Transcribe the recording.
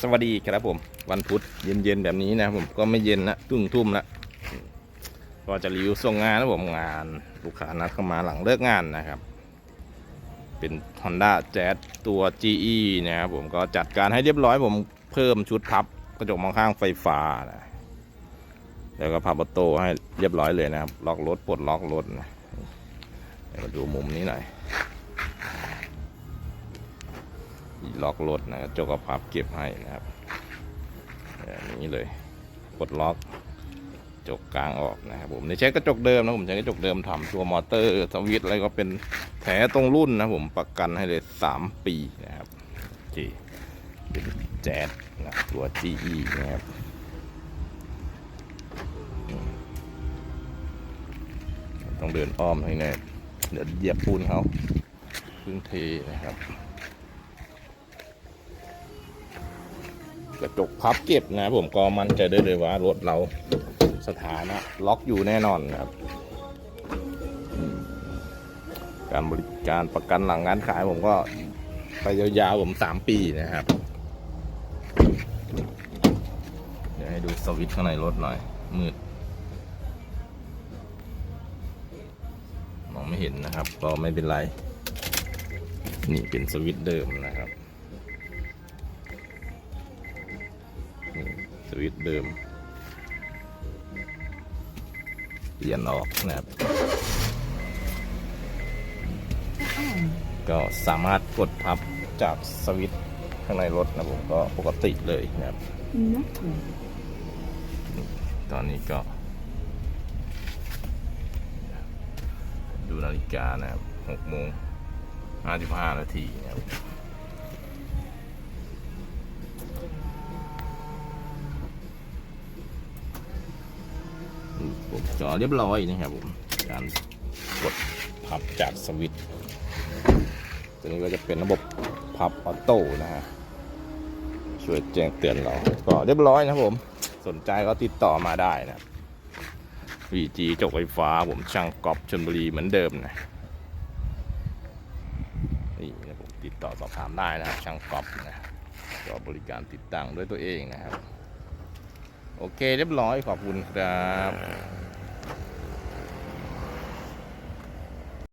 สวัสดีครับผม วันพุธเย็นๆแบบนี้นะผมก็ไม่เย็นละทุ่มทุ่มละก็จะรีวิวส่งงานนะผมงานลูกค้านัดเข้ามาหลังเลิกงานนะครับ เป็น Honda Jazz ตัว GE นะครับผมก็จัดการให้เรียบร้อยผมเพิ่มชุดพับกระจกมองข้างไฟฟ้านะแล้วก็พับประตูให้เรียบร้อยเลยนะครับล็อกรถปลดล็อกรถนะเดี๋ยวดูมุมนี้หน่อย ล็อกรถนะครับจกระพับเก็บให้นะครับแบบนี้เลยปลดล็อกจกกลางออกนะครับผมนี่ใช้กระจกเดิมนะผมใช้กระจกเดิมทำตัวมอเตอร์สวิตอะไรก็เป็นแถตรงรุ่นนะผมประกันให้เลยสามปีนะครับจีเป็นแจ๊ดนะตัว GE นะครับต้องเดินอ้อมให้แน่เดี๋ยวเหยียบปูนเขาเพึ่งเทนะครับ กระจกพับเก็บนะผมก็มั่นใจได้เลยว่ารถเราสถานะล็อกอยู่แน่นอนครับ การบริการประกันหลังงานขายผมก็ไปยาวๆผมสามปีนะครับ เดี๋ยวให้ดูสวิตช์ข้างในรถหน่อย มืด มองไม่เห็นนะครับ ก็ไม่เป็นไร นี่เป็นสวิตช์เดิมนะครับ วิตช์เดิมเปลี่ยนออกนะครับก็สามารถกดพับจากสวิตช์ข้างในรถนะผมก็ปกติเลยนะครับตอนนี้ก็ ดูนาฬิกานะครับหกโมงห้าสิบห้านาทีนะครับ ผมจอเรียบร้อยนะครับผมการกดพับจากสวิตช์ตัวนี้ก็จะเป็นระบบพับออโต้นะฮะช่วยแจ้งเตือนเราก็เรียบร้อยนะครับผมสนใจก็ติดต่อมาได้นะครับ VG จกไฟฟ้าผมช่างกอบชนบุรีเหมือนเดิมนะนี่นะผมติดต่อสอบถามได้นะครับช่างกอบนะก็บริการติดตั้งด้วยตัวเองนะครับ โอเคเรียบร้อยขอบคุณครับ